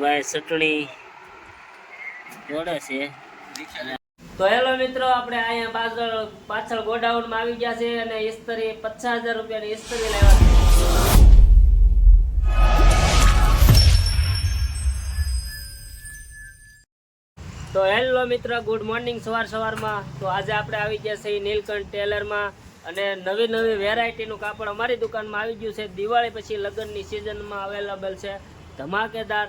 ભાઈ ચટણી જોડે છે. તો હેલો મિત્રો, આપણે અહીંયા પાછળ પાછળ ગોડાઉનમાં આવી ગયા છે અને ઇસ્તરી પચાસ હજાર રૂપિયાની ઇસ્તરી લેવા તો હેલો મિત્ર, ગુડ મોર્નિંગ સવાર સવારમાં. તો આજે આપણે આવી ગયા છીએ નીલકંઠ ટેલરમાં અને નવી નવી વેરાયટીનું કાપડ અમારી દુકાનમાં આવી ગયું છે. દિવાળી પછી લગ્નની સિઝનમાં અવેલેબલ છે. ધમાકેદાર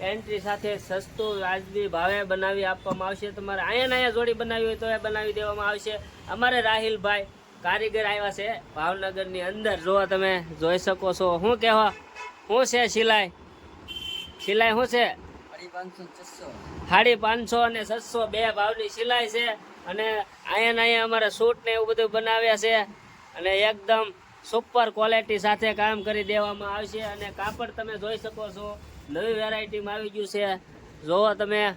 એન્ટ્રી સાથે સસ્તું વાજબી ભાવે બનાવી આપવામાં આવશે. તમારે અહીંયા અહીંયા જોડી બનાવી હોય તો એ બનાવી દેવામાં આવશે. અમારે રાહિલભાઈ કારીગર આવ્યા છે ભાવનગરની અંદર. જો તમે જોઈ શકો છો. શું કહેવા શું છે સિલાઈ? સિલાઈ શું છે? સાડી પાંચસો અને છસો બે ભાવની સિલાઈ છે. અને અહીંયા અહીંયા અમારે સૂટ ને એવું બધું બનાવ્યા છે. અને એકદમ સુપર ક્વોલિટી સાથે કામ કરી દેવામાં આવશે. અને કાપડ તમે જોઈ શકો છો. નવી વેરાયટીમાં આવી ગયું છે. જોવો તમે.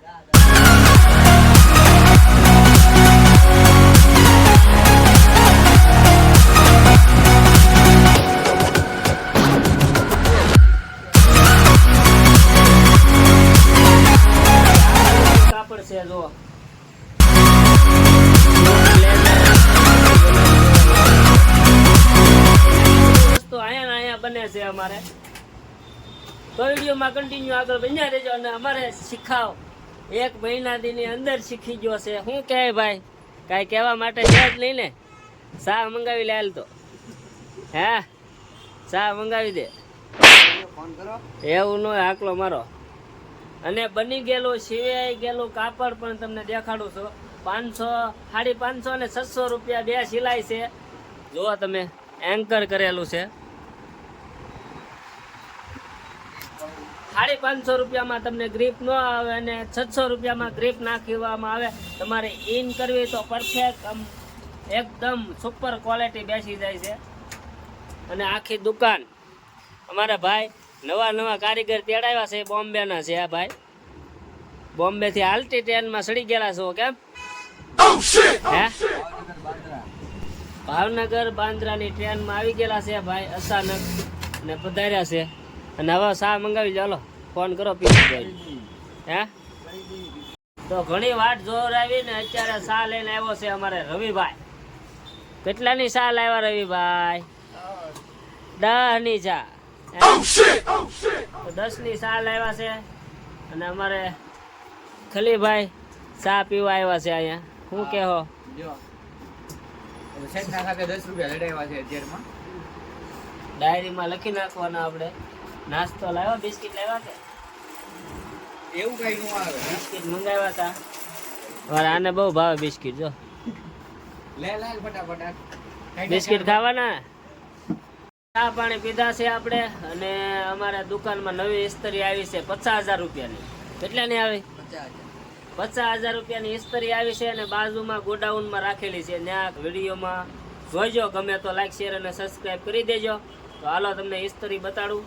વિડીયોમાં કન્ટિન્યુ આગળ બન્યા રહેજો અને અમારે શીખાવ. એક મહિના દીની અંદર શીખી ગયો છે. શું કહે ભાઈ? કાંઈ કહેવા માટે છે જ નહીં ને? ચા મંગાવી લે તો. હે? ચા મંગાવી દે. એવું ન આકલો મારો. અને બની ગયેલું, સિવાય ગયેલું કાપડ પણ તમને દેખાડું છું. પાંચસો, સાડી પાંચસો અને છસો રૂપિયા બે સિલાઈ છે. જુઓ તમે એન્કર કરેલું છે. સાડી પાંચસો રૂપિયામાં તમને ગ્રીપ ન આવે અને છસો રૂપિયામાં ગ્રીપ નાખવામાં આવે. તમારે ઇન કરવી તો પરફેક્ટ આમ એકદમ સુપર ક્વોલિટી બેસી જાય છે. અને આખી દુકાન. અમારા ભાઈ નવા નવા કારીગર તેડાવ્યા છે બોમ્બેના છે આ ભાઈ. બોમ્બેથી હાલતી ટ્રેનમાં સડી ગયેલા છો કેમ? હે? ભાવનગર બાંદ્રાની ટ્રેનમાં આવી ગયેલા છે ભાઈ અચાનક ને પધાર્યા છે. અને હવે શા મંગાવી ચાલો ફોન કરો પીયુષભાઈ હે? તો ઘણી વાટ જોર ને અત્યારે શા લઈને આવ્યો છે અમારે રવિભાઈ. કેટલાની શા લાવ્યા રવિભાઈ? દસની ચા તો દસની ચા લાવ્યા છે અને અમારે ખલીભાઈ ચા પીવા આવ્યા છે અહીંયા. શું કહો? ડાયરીમાં લખી નાખવાના આપણે. નાસ્તો લાવ્યો બિસ્કિટ લાવ્યા કે? એવું કઈ નું આવે બિસ્કિટ મંગાવ્યા હતા મારે આને બહુ ભાવે બિસ્કિટ જો. લે લે ફટાફટ બિસ્કિટ ખાવાના? ચા પાણી પીધા છે આપણે અને અમારા દુકાનમાં નવી ઇસ્તરી આવી છે પચાસ હજાર રૂપિયાની. કેટલાની આવી? પચાસ હજાર. રૂપિયાની ઇસ્તરી આવી છે અને બાજુમાં ગોડાઉનમાં રાખેલી છે. ત્યાં વિડીયોમાં જોઈજો ગમે તો લાઈક શેર અને સબસ્ક્રાઈબ કરી દેજો. તો હાલો તમને ઇસ્ત્રી બતાડું.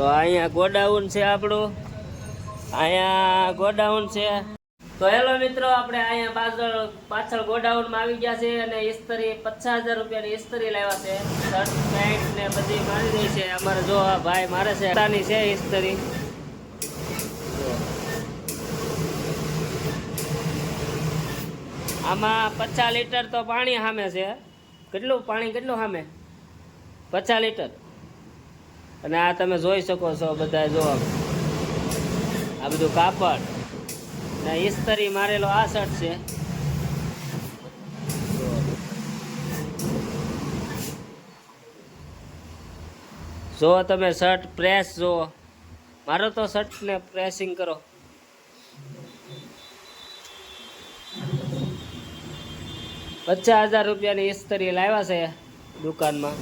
તો અહીંયા ગોડાઉન છે આપણું. અહીંયા ગોડાઉન છે. તો હેલો મિત્રો, આપણે અહીંયા પાછળ પાછળ ગોડાઉનમાં આવી ગયા છે અને ઇસ્ત્રી પચાસ હજાર રૂપિયાની ઇસ્ત્રી લાવ્યા છે. શર્ટ, પેન્ટ ને બધી મારી રહી છે. અમારે જો આ ભાઈ મારે છે, પોતાની છે ઇસ્ત્રી આમાં પચાસ લીટર તો પાણી સામે છે. કેટલું, પાણી કેટલું સામે પચાસ લીટર. અને આ તમે જોઈ શકો છો બધા જો આ બધું કાપડ. ને ઇસ્તરી મારેલો આ શર્ટ છે. જો તમે શર્ટ પ્રેસ જો. મારો તો શર્ટને પ્રેસિંગ કરો. પચાસ હજાર રૂપિયાની ઇસ્તરી લાવ્યા છે દુકાનમાં.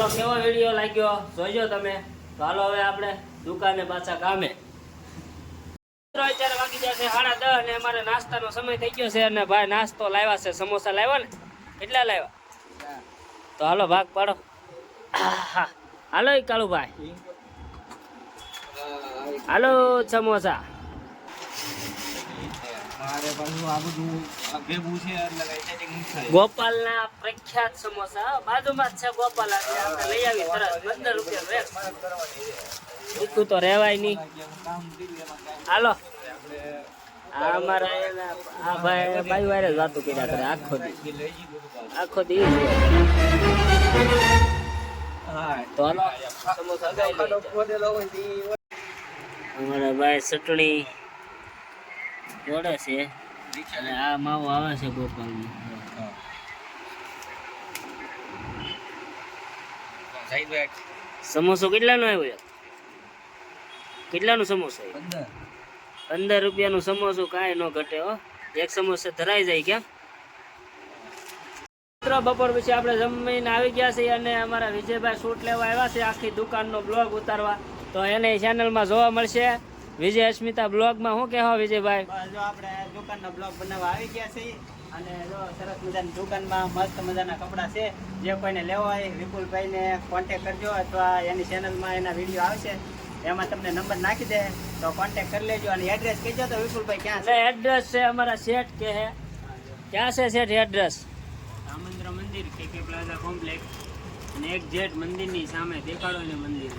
હાલો કેવો વીડિયો લાગ્યો? જોઈજો તમે. હાલો હવે આપણે દુકાને પાછા કામે. અત્યારે વાગી અને અમારે નાસ્તાનો સમય થઈ ગયો છે અને ભાઈ નાસ્તો લાવ્યા છે. સમોસા લાવ્યા ને? કેટલા લાવ્યા? તો હાલો, ભાગ પાડો. હાલો કાળુભાઈ. હાલો, સમોસા. પાછું આ. ગોપાલના પ્રખ્યાત સમોસા. બાજુમાં જ છે ગોપાલ લઈ આવી તરત, પંદર રૂપિયા રેટ તો રહેવાય નહીં હાલો આ આ ભાઈ ભાઈ વારે વાતો કર્યા કરે, આખો દી. આખો દી તે અમારા ભાઈ ચટણી જોડે છે અને આ માવો આવે છે ગોપાલનો. સમોસો કેટલાનો આવ્યો કેટલાનો સમોસો પંદર. રૂપિયાનું સમોસું કાંઈ ન ઘટે હો. એક સમોસા ધરાઈ જાય કેમ? મિત્રો બપોર પછી આપણે જમીને આવી ગયા છીએ અને અમારા વિજયભાઈ શૂટ લેવા આવ્યા છે. આખી દુકાનનો બ્લોગ ઉતારવા. તો એને ચેનલમાં જોવા મળશે. વિજય અસ્મિતા બ્લોગમાં શું કહેવા વિજયભાઈ? જો આપણે દુકાનનો બ્લોગ બનાવવા આવી ગયા છીએ અને જો સરસ મજાની દુકાનમાં મસ્ત મજાના કપડાં છે. જે કોઈને લેવા હોય વિપુલભાઈને કોન્ટેક કરજો અથવા એની ચેનલમાં એના વીડિયો આવશે. એમાં તમને નંબર નાખી દે તો કોન્ટેક કરી લેજો અને એડ્રેસ કહેજો તો વિપુલભાઈ ક્યાં છે? એડ્રેસ છે અમારા શેઠ કે હે? ક્યાં છે શેઠ એડ્રેસ રામેન્દ્ર મંદિર કે કે પ્લાઝા કોમ્પ્લેક્સ અને એક જેટ મંદિરની સામે દેખાડો ને મંદિર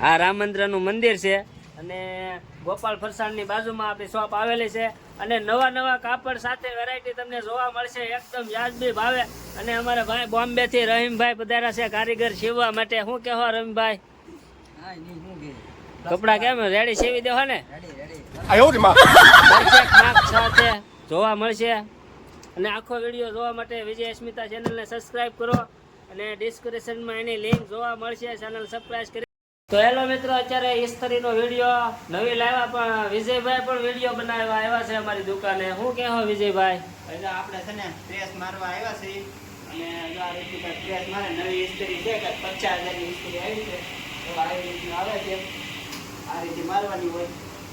આ રામ મંદિરનું મંદિર છે. અને ગોપાલ ફરસાણની બાજુમાં આપણી શોપ આવેલી છે. અને નવા નવા કાપડ સાથે વેરાયટી તમને જોવા મળશે એકદમ વ્યાજબી ભાવે. અને અમારા ભાઈ બોમ્બે થી રહીમભાઈ પધાર્યા છે કારીગર સીવવા માટે. શું કહેવા રહીમભાઈ? કપડા કેમ? રેડી સીવી દેવા ને. રેડી રેડી પરફેક્ટ માર્ક સાથે જોવા મળશે. અને આખો વીડિયો જોવા માટે વિજય અસ્મિતા ચેનલને સબસ્ક્રાઇબ કરો. અને ડિસ્ક્રિપ્શનમાં એની લિંક જોવા મળશે. ચેનલ સબસ્ક્રાઇબ કરી તો હેલો મિત્રો અત્યારે ઇસ્ત્રીનો વીડિયો નવી લાવ્યા પણ વિજયભાઈ પણ વીડિયો બનાવવા આવ્યા છે અમારી દુકાને. શું કહેવો વિજયભાઈ? એટલે આપણે છે ને પ્રેસ મારવા આવ્યા છીએ. અને જો આ રીતની પ્રેસ મારે નવી ઇસ્ત્રી છે કે પચાસ હજારની ઇસ્ત્રી આવી છે તો આવી રીતની આવે છે. આ રીતે મારવાની હોય.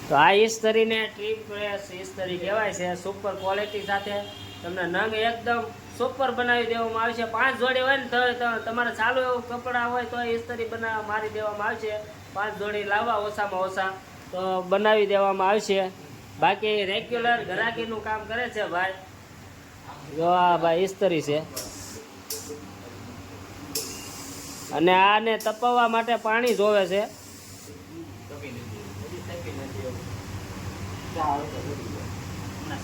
તો આ ઇસ્ત્રીને ટ્રીપ પ્રેસ ઇસ્ત્રી કહેવાય છે સુપર ક્વોલિટી સાથે. તમને નંગ એકદમ સુપર બનાવી દેવામાં આવશે પાંચ જોડી હોય ને તો તમારે ચાલુ એવું કપડાં હોય તો ઇસ્ત્રી બનાવવા મારી દેવામાં આવશે. પાંચ જોડી લાવવા ઓછામાં ઓછા તો બનાવી દેવામાં આવશે. બાકી રેગ્યુલર ઘરાકીનું કામ કરે છે ભાઈ. જો ભાઈ ઇસ્ત્રી છે. અને આને તપાવવા માટે પાણી જોવે છે.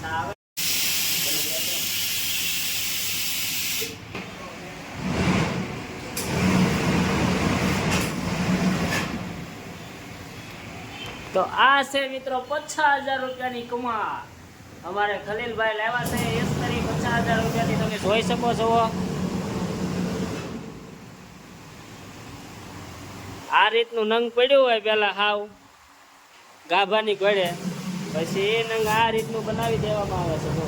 આવે તો આ છે મિત્રો પચાસ હજાર રૂપિયાની કમા અમારે ખલીલભાઈ લાવ્યા છે એસ્તરી પચાસ હજાર રૂપિયાની. તમે જોઈ શકો છો. આ રીતનું નંગ પડ્યું હોય પેલા હાવ. ગાભાની ઘડે પછી એ નંગ આ રીતનું બનાવી દેવામાં આવે છે, જો.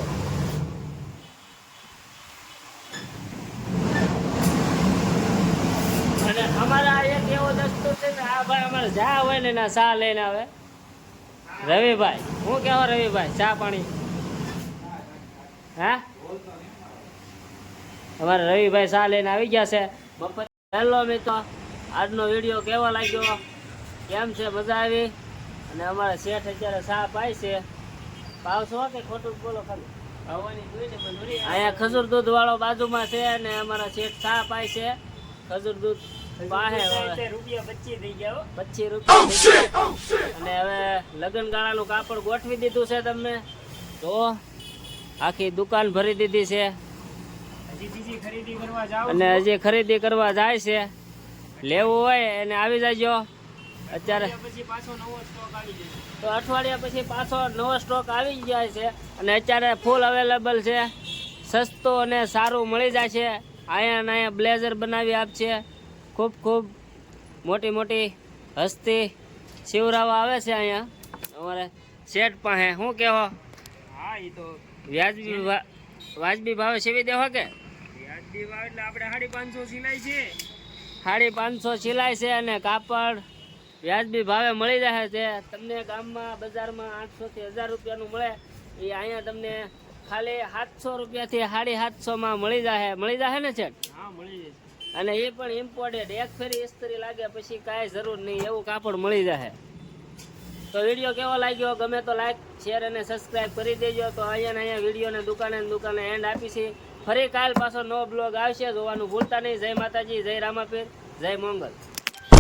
અને અમારા એક એવો દસ્તો છે ને, આ ભાઈ અમારે જા હોય ને એના સા લઈને આવે. રવિભાઈ હું કેવો રવિભાઈ? ચા પાણી? હા? અમારે રવિભાઈ ચા લઈને આવી ગયા છે. બપોર હેલો મિત્રો આજનો વીડિયો કેવો લાગ્યો? કેમ છે? મજા આવી? અને અમારા શેઠ અત્યારે ચા પાય છે. પાવશો કે ખોટું બોલો ખાલી? અહીંયા ખજૂર દૂધ વાળો બાજુમાં છે અને અમારા શેઠ ચા પાય છે. ખજૂર દૂધ પાહે રૂપિયા પચીસ થઈ ગયા હો. પચીસ રૂપિયા અને હવે લગ્ન ગાળાનું કાપડ ગોઠવી દીધું છે તમને. તો આખી દુકાન ભરી દીધી છે. હજી ખરીદી કરવા જાવ અને હજી ખરીદી કરવા જાય છે. લેવું હોય એને આવી જાજો. અત્યારે પછી પાછો નવો સ્ટોક આવી જશે. તો અઠવાડિયા પછી પાછો નવો સ્ટોક આવી જાય છે. અને અત્યારે ફૂલ અવેલેબલ છે. સસ્તો અને સારું મળી જાય છે. અહીંયા ને અહીંયા બ્લેઝર બનાવી આપશે. ખૂબ ખૂબ મોટી મોટી હસ્તી શિવરાવા આવે છે અહીંયા. અમારે શેઠ પાસે. શું કહેવો? હા એ તો વ્યાજબી વાજબી ભાવે સીવી દેવો કે? વ્યાજબી ભાવ એટલે આપણે સાડી પાંચસો સિલાઈ છે. સાડી પાંચસો સિલાઈ છે અને કાપડ વ્યાજબી ભાવે મળી રહે છે. તમને ગામમાં બજારમાં આઠસો થી હજાર રૂપિયાનું મળે. એ અહીંયા તમને ખાલી સાતસો રૂપિયાથી સાડી સાતસોમાં મળી જાય મળી જાય ને છે હા મળી જશે. અને એ પણ ઇમ્પોર્ટેડ એક ફેરી ઇસ્ત્રી લાગે પછી કાંઈ જરૂર નહીં, એવું કાપડ મળી જશે તો વીડિયો કેવો લાગ્યો? ગમે તો લાઈક શેર અને સબસ્ક્રાઇબ કરી દેજો. તો અહીંયા અહીંયા વિડીયોને દુકાને દુકાને એન્ડ આપીશી ફરી કાલ પાછો નવો બ્લોગ આવશે, જોવાનું ભૂલતા નહીં. જય માતાજી, જય રામાપીર, જય મંગલ.